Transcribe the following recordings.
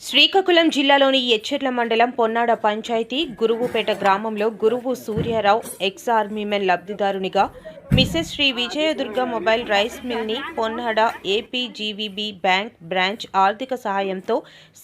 శ్రీకాకుళం జిల్లాలోని ఎచ్చెర్ల మండలం పొన్నాడ పంచాయతీ గురువుపేట గ్రామంలో Guruvu Suryarao ex army men లబ్ధిదారునిగా mrs Shri Vijayadurga mobile rice మిల్ని Ponnada APGVB bank branch ఆర్థిక సహాయంతో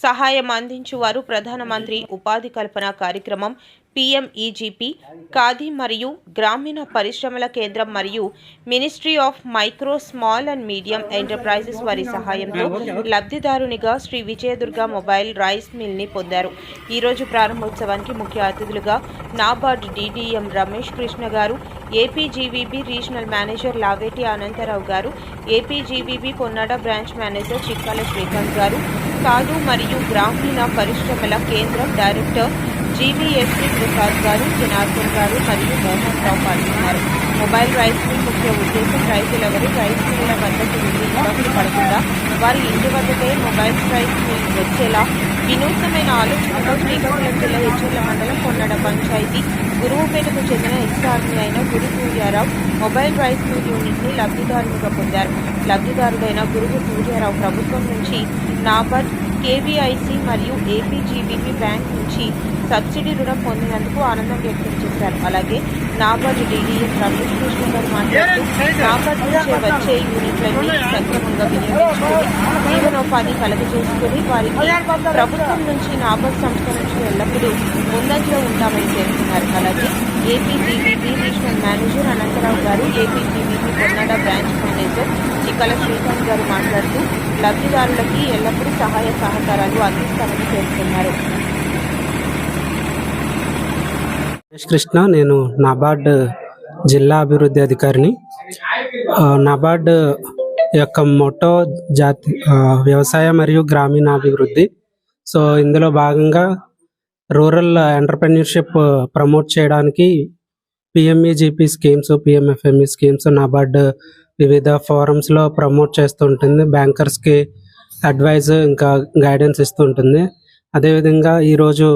సహాయం అందించువారు ప్రధానమంత్రి ఉపాధి కల్పన కార్యక్రమం పీఎంఈజీపీ ఖాదీ మరియు గ్రామీణ పరిశ్రమల కేంద్రం మరియు ministry of micro small and medium enterprises వారి సహాయంతో లబ్ధిదారునిగా శ్రీ విజయదుర్గ మొబైల్ రైస్ మిల్ని పొందారు. ఈరోజు ప్రారంభోత్సవానికి ముఖ్య అతిథులుగా NABARD DDM Ramesh Krishna garu APGVB regional manager Laveti Anantharao garu APGVB Ponnada branch manager Chikkala Srikanth garu కాదు మరియు గ్రామీణ పరిశ్రమల కేంద్రం డైరెక్టర్ జీవీఎస్సీ ప్రసాద్ గారు జనార్దన్ గారు మరియు మోహన్ రావు పాల్గొన్నారు. మొబైల్ రైస్ మిల్ ముఖ్య ఉద్దేశం రైతులెవరూ రైస్ మిల్ల వద్దకు వెళ్ళి ఇబ్బంది పడకుండా వారి ఇంటి వద్దకే మొబైల్ రైస్ మిల్ వచ్చేలా వినూత్నమైన ఆలోచనతో శ్రీకాకుళం జిల్లా హెచ్చర్ల మండలం కొన్నడ పంచాయతీ గురువుపేటకు చెందిన ఎక్స్ఆర్మీ అయిన Guru Suryarao mobile rice mill యూనిట్ని లబ్ధిదారునిగా పొందారు. లబ్ధిదారుడైన గురువు సూర్యారావు ప్రభుత్వం నుంచి నాబార్డ్ కేవీఐసీ మరియు ఏపీజీబీపీ బ్యాంక్ నుంచి సబ్సిడీ రుణం పొందినందుకు ఆనందం వ్యక్తం చేశారు. అలాగే నాబార్డ్ డీడీఎం రమేష్ కృష్ణ గారు మాట్లాడుతూ నాబార్డ్ వచ్చే యూనిట్లన్నీ సక్రమంగా వినియోగించుకుని జీవనోపాధి కలగజేసుకుని వారికి ప్రభుత్వం నుంచి నాబార్డ్ సంస్థ నుంచి ఎల్లప్పుడూ ముందంజలో ఉంటామని పేర్కొన్నారు. అలాగే ఏపీజీబీపీ regional manager Anantharao garu APGBB Kannada branch manager Chikkala Srikanth garu మాట్లాడుతూ లబ్ధిదారులకి ఎల్లప్పుడూ సహాయ సహకారాలు అందిస్తామని పేర్కొన్నారు. కృష్ణ నేను నాబార్డ్ జిల్లా అభివృద్ధి అధికారిని. నాబార్డ్ యొక్క మొట్టో జాతి వ్యవసాయ మరియు గ్రామీణాభివృద్ధి. సో ఇందులో భాగంగా రూరల్ ఎంటర్ప్రెన్యూర్షిప్ ప్రమోట్ చేయడానికి PMEGP schemes PMFME schemes NABARD వివిధ ఫోరమ్స్లో ప్రమోట్ చేస్తూ ఉంటుంది బ్యాంకర్స్కి అడ్వైజ్ ఇంకా గైడెన్స్ ఇస్తూ ఉంటుంది అదేవిధంగా ఈరోజు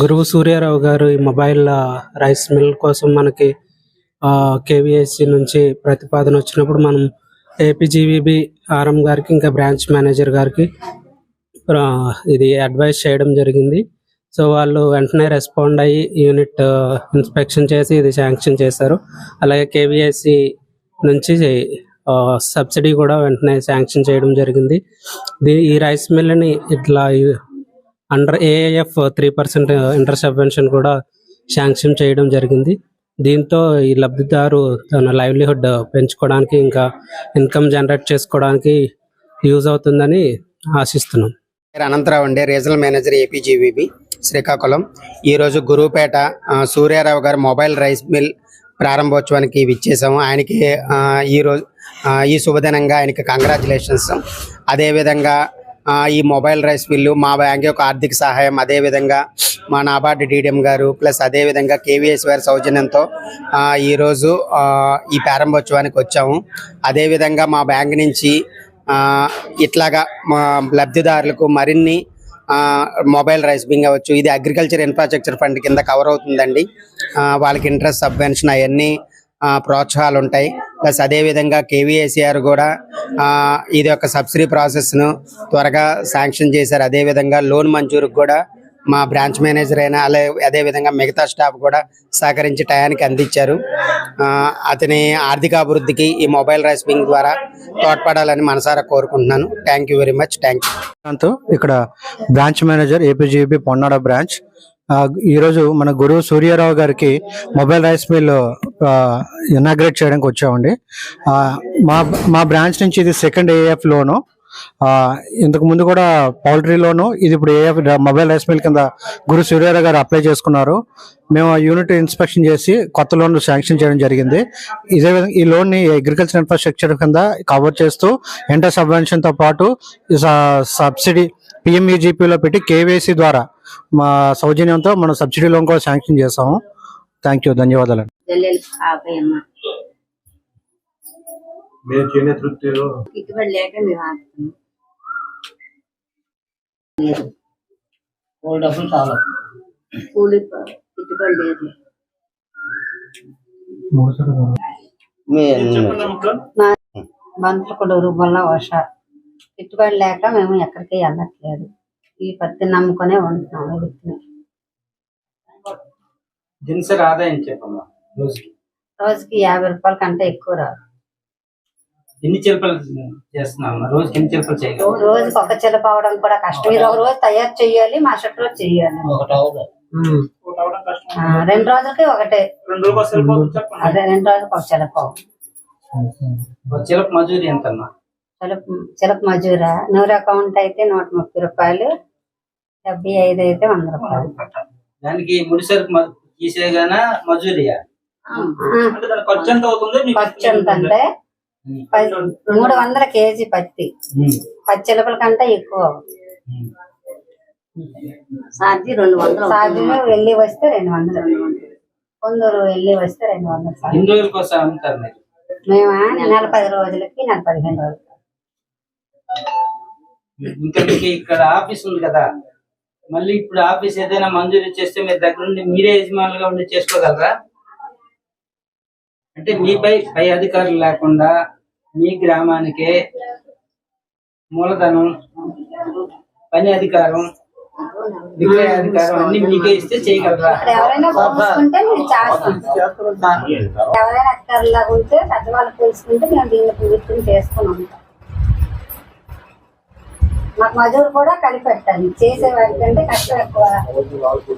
గురువు సూర్యారావు గారు ఈ మొబైల్ రైస్ మిల్ కోసం మనకి కేవీఎస్సి నుంచి ప్రతిపాదన వచ్చినప్పుడు మనం ఏపీజీవీబీ ఆర్ఎం గారికి ఇంకా బ్రాంచ్ మేనేజర్ గారికి ఇది అడ్వైస్ చేయడం జరిగింది. సో వాళ్ళు వెంటనే రెస్పాండ్ అయ్యి యూనిట్ ఇన్స్పెక్షన్ చేసి ఇది శాంక్షన్ చేశారు. అలాగే కేవీఎస్సి నుంచి సబ్సిడీ కూడా వెంటనే శాంక్షన్ చేయడం జరిగింది. దీ ఈ రైస్ మిల్ని ఇట్లా under AAF three percent inter subvention కూడా శాంక్షన్ చేయడం జరిగింది. దీంతో ఈ లబ్ధిదారు తన లైవ్లీహుడ్ పెంచుకోవడానికి ఇంకా ఇన్కమ్ జనరేట్ చేసుకోవడానికి యూజ్ అవుతుందని ఆశిస్తున్నాం. పేరు అనంతరావు అండి రీజనల్ మేనేజర్ ఏపీజీవీబీ శ్రీకాకుళం. ఈరోజు గురువుపేట సూర్యారావు గారు మొబైల్ రైస్ మిల్ ప్రారంభోత్సవానికి విచ్చేసాము ఆయనకి ఈరోజు ఈ రోజు ఈ శుభదినంగా ఆయనకి కంగ్రాచులేషన్స్ అదేవిధంగా ఈ మొబైల్ రైస్ బిల్లు మా బ్యాంక్ యొక్క ఆర్థిక సహాయం అదేవిధంగా మా నాబార్డు డీడీఎం గారు ప్లస్ అదేవిధంగా కేవీఎస్ వారి సౌజన్యంతో ఈరోజు ఈ ప్రారంభోత్సవానికి వచ్చాము. అదేవిధంగా మా బ్యాంక్ నుంచి ఇట్లాగా మా లబ్ధిదారులకు మరిన్ని మొబైల్ రైస్ బింగ్ అవ్వచ్చు ఇది అగ్రికల్చర్ ఇన్ఫ్రాస్ట్రక్చర్ ఫండ్ కింద కవర్ అవుతుందండి. వాళ్ళకి ఇంట్రెస్ట్ సబ్వెన్షన్ అవన్నీ ప్రోత్సాహాలు ఉంటాయి. ప్లస్ అదేవిధంగా కేవీఏసీఆర్ కూడా ఇది యొక్క సబ్సిడీ ప్రాసెస్ను త్వరగా శాంక్షన్ చేశారు. అదేవిధంగా లోన్ మంజూరుకు కూడా మా బ్రాంచ్ మేనేజర్ అయినా అలా అదేవిధంగా మిగతా స్టాఫ్ కూడా సహకరించి టయానికి అందించారు. ఆ, అతని ఆర్థికాభివృద్ధికి ఈ మొబైల్ రైస్ బింగ్ ద్వారా తోడ్పడాలని మనసారా కోరుకుంటున్నాను. Thank you very much thank you ఇక్కడ branch manager APGB Ponnada branch. ఈరోజు మన గురువు సూర్యారావు గారికి మొబైల్ రైస్ మిల్ ఇనాగ్రేట్ చేయడానికి వచ్చామండి. ఆ, మా మా బ్రాంచ్ నుంచి ఇది సెకండ్ ఏఎఫ్ లోను. ఇంతకు ముందు కూడా పౌల్ట్రీ లోను ఇది ఇప్పుడు ఏఎఫ్ మొబైల్ రైస్ మిల్ కింద గురు సూర్యారావు గారు అప్లై చేసుకున్నారు. మేము ఆ యూనిట్ ఇన్స్పెక్షన్ చేసి కొత్త లోన్ శాంక్షన్ చేయడం జరిగింది. ఇదే విధంగా ఈ లోన్ని అగ్రికల్చర్ ఇన్ఫ్రాస్ట్రక్చర్ కింద కవర్ చేస్తూ ఎంటర్ సబ్వెన్షన్తో పాటు సబ్సిడీ పిఎంఈజీపీలో పెట్టి కేవైసీ ద్వారా మా సౌజన్యంతో మనం సబ్సిడీ లోన్ కూడా శాంక్షన్ చేసాము థ్యాంక్ యూ ధన్యవాదాలు. మీరు చేనేత వృత్తిలో పెట్టుబడి లేక మేము ఆపుతున్నాం కూలి ప- పెట్టుబడి లేదు. వర్ష పెట్టుబడి లేక మేము ఎక్కడికి వెళ్ళట్లేదు. ఈ పత్తి నమ్ముకునే ఉంటున్నాం వృత్తిని దినసరి ఆదాయం చెప్పమ్మా రోజుకి. రోజుకి యాభై రూపాయల కంటే ఎక్కువ రాదు. ఎన్ని చిలుపలు చేస్తున్నావు? రోజుకి ఎన్ని చిలుపలు చేయగలవు రోజుకి ఒక చిలప అవడం కూడా కష్టం. ఇది ఒక రోజు తయారు చేయాలి మరుసటి రోజు చేయాలి. రెండు రోజులకి ఒకటే. అదే రెండు రోజులకి ఒక చిలప చిలప మజూరి ఎంతమ్మా? చిలప చిలప మజూరా? నూరు అకౌంట్ అయితే నూట ముప్పై రూపాయలు. డెబ్బై ఐదు అయితే వంద రూపాయలు. దానికి ముడిసరుకు మ- తీసేగానా మజూరియా? ఆ, ఖర్చు ఎంత అవుతుంది? ఖర్చు ఎంత అంటే మూడు వందల కేజీ పత్తి. పది చిలకల కంటే ఎక్కువ. సాధ్యం రెండు వందలు సాధ్యం వెళ్ళి వస్తే రెండు వందలు. కొందరు వెళ్ళి వస్తే రెండు వందలు. ఎన్ని రోజుల కోసం అమ్ముతారు మీరు? మేమా? నెల పది రోజులకి నెల పదిహేను రోజులకి. ఇంకా మీకు ఇక్కడ ఆఫీస్ ఉంది కదా. మళ్ళీ ఇప్పుడు ఆఫీస్ ఏదైనా మంజూరు చేస్తే మీరు దగ్గర నుండి మీరే యజమానులుగా ఉండి చేసుకోగలరా? అంటే మీపై పై అధికారులు లేకుండా మీ గ్రామానికే మూలధనం పని అధికారం విక్రయ అధికారం అన్ని మీకే ఇస్తే చేయగలరా? ఎవరైనా పోల్చుకుంటే మేము చేస్తాం ఎవరైనా అధికారులాగా ఉంటే పెద్దవాళ్ళు పోల్చుకుంటే మేము దీన్ని మాకు మజూరు కూడా కలిపి పెట్టాలి చేసే వాటికంటే కష్టం ఎక్కువ.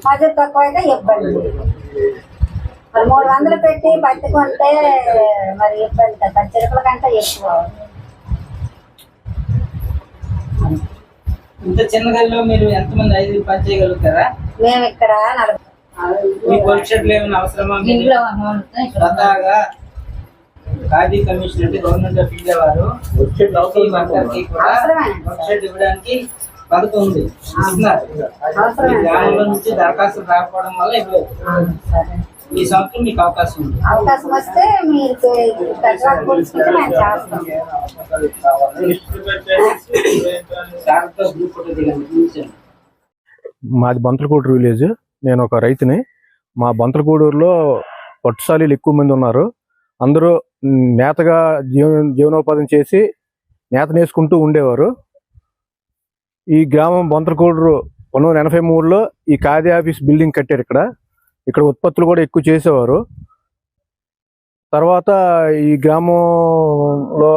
మజూరు తక్కువ అయితే ఇబ్బంది. మరి మూడు వందలు పెట్టి పట్టుకుంటే మరి ఇబ్బంది కదా. చిరుకుల కంటే ఎక్కువ. ఇంత చిన్న గదిలో మీరు ఎంతమంది ఐదు పని చేయగలుగుతారా? మేము ఇక్కడ నలభై మీ భవిష్యత్తులో ఏమైనా అవసరమా? స్వతహాగా ఖాదీ కమిషన్ అంటే గవర్నమెంట్ ఆఫ్ ఇండియా వారు ఇవ్వడానికి పథకం ఉంది ఇస్తున్నారు. గ్రామంలో నుంచి దరఖాస్తులు రాకపోవడం వల్ల ఇప్పుడు సరే. ఈ సంవత్సరం మీకు అవకాశం ఉంది. అవకాశం వస్తే మీరు పెద్దవాళ్ళు పోల్చుకుంటే మేము చేస్తాం. సార్తో గ్రూప్ ఫోటో దిగండి చూసాను మాది బంతలకూడు విలేజ్ నేను ఒక రైతుని. మా బంతలకూడూరులో పట్టుసాలీలు ఎక్కువ మంది ఉన్నారు. అందరూ నేతగా జీవ జీవనోపాధి చేసి నేత నేసుకుంటూ ఉండేవారు. ఈ గ్రామం బొంతలకూడూరు పంతొమ్మిది వందల ఎనభై మూడులో ఈ ఖాదీ ఆఫీస్ బిల్డింగ్ కట్టారు ఇక్కడ. ఇక్కడ ఉత్పత్తులు కూడా ఎక్కువ చేసేవారు. తర్వాత ఈ గ్రామంలో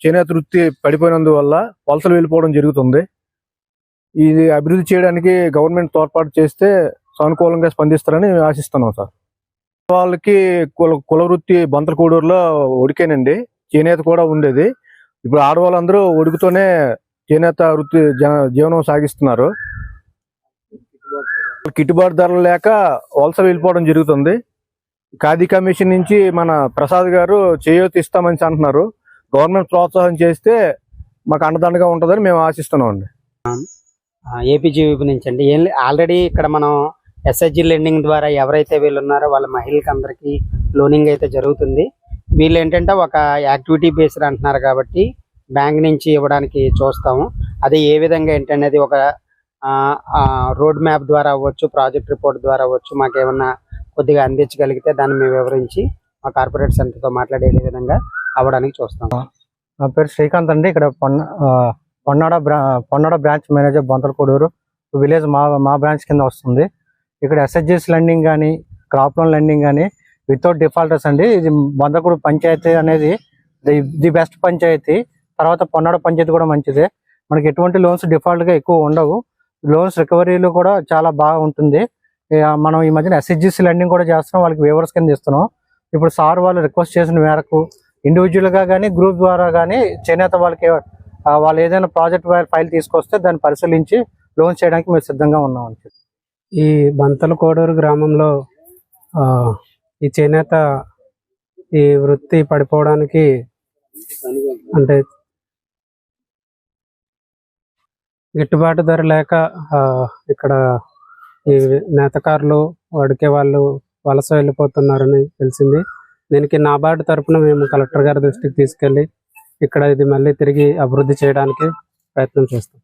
చేనేత వృత్తి పడిపోయినందువల్ల వలసలు వెళ్ళిపోవడం జరుగుతుంది. ఇది అభివృద్ధి చేయడానికి గవర్నమెంట్ తోడ్పాటు చేస్తే సానుకూలంగా స్పందిస్తారని ఆశిస్తున్నాం సార్. వాళ్ళకి కుల కుల వృత్తి బంతలకూడూరులో ఉడికేనండి చేనేత కూడా ఉండేది. ఇప్పుడు ఆడవాళ్ళందరూ ఉడుకుతోనే చేనేత వృత్తి జీవనం సాగిస్తున్నారు. గిట్టుబాటు ధరలు లేక వలస వెళ్ళిపోవడం జరుగుతుంది. ఖాదీ కమిషన్ నుంచి మన ప్రసాద్ గారు చేయూత ఇస్తామని అంటున్నారు. గవర్నమెంట్ ప్రోత్సాహం చేస్తే మాకు అండదండగా ఉంటుందని మేము ఆశిస్తున్నాం అండి. ఏపీజీవీపీ నుంచి అండి. ఏం ఆల్రెడీ ఇక్కడ మనం ఎస్హెచ్జి లెండింగ్ ద్వారా ఎవరైతే వీళ్ళు ఉన్నారో వాళ్ళ మహిళలకు అందరికీ లోనింగ్ అయితే జరుగుతుంది. వీళ్ళు ఏంటంటే ఒక యాక్టివిటీ బేస్డ్ అంటున్నారు కాబట్టి బ్యాంక్ నుంచి ఇవ్వడానికి చూస్తాము. అది ఏ విధంగా ఏంటనేది ఒక రోడ్ మ్యాప్ ద్వారా అవ్వచ్చు ప్రాజెక్ట్ రిపోర్ట్ ద్వారా అవ్వచ్చు మాకు ఏమన్నా కొద్దిగా అందించగలిగితే దాన్ని మేము వివరించి మా కార్పొరేట్ సెంటర్తో మాట్లాడే విధంగా అవ్వడానికి చూస్తాం. నా పేరు శ్రీకాంత్ అండి. ఇక్కడ పొన్న పొన్నాడ బ్రా Ponnada branch manager Bonthalakuduru village మా మా బ్రాంచ్ కింద వస్తుంది. ఇక్కడ ఎస్హెచ్జిఎస్ లెండింగ్ కానీ క్రాప్ లోన్ లెండింగ్ కానీ వితౌట్ డిఫాల్టర్స్ అండి. ఇది బొంతకూడు పంచాయతీ అనేది ది ది బెస్ట్ పంచాయతీ. తర్వాత పొన్నాడ పంచాయతీ కూడా మంచిదే. మనకి ఎటువంటి లోన్స్ డిఫాల్ట్గా ఎక్కువ ఉండవు. లోన్స్ రికవరీలు కూడా చాలా బాగా ఉంటుంది. మనం ఈ మధ్యన ఎస్హెచ్జిసి లెండింగ్ కూడా చేస్తున్నాం వాళ్ళకి వేవర్స్ కింద ఇస్తున్నాం. ఇప్పుడు సార్ వాళ్ళు రిక్వెస్ట్ చేసిన మేరకు ఇండివిజువల్గా కానీ గ్రూప్ ద్వారా కానీ చేనేత వాళ్ళకి వాళ్ళు ఏదైనా ప్రాజెక్ట్ ఫైల్ తీసుకొస్తే దాన్ని పరిశీలించి లోన్ చేయడానికి మేము సిద్ధంగా ఉన్నాం ఈ బంతల కోడూరు గ్రామంలో ఈ చేనేత ఈ వృత్తి పడిపోవడానికి అంటే గిట్టుబాటు ధర లేక ఆ, ఇక్కడ ఈ నేతకారులు వడికే వాళ్ళు వలస వెళ్ళిపోతున్నారని తెలిసింది. దీనికి నాబార్డు తరపున మేము కలెక్టర్ గారి దృష్టికి తీసుకెళ్ళి ఇక్కడ ఇది మళ్ళీ తిరిగి అభివృద్ధి చేయడానికి ప్రయత్నం చేస్తాం.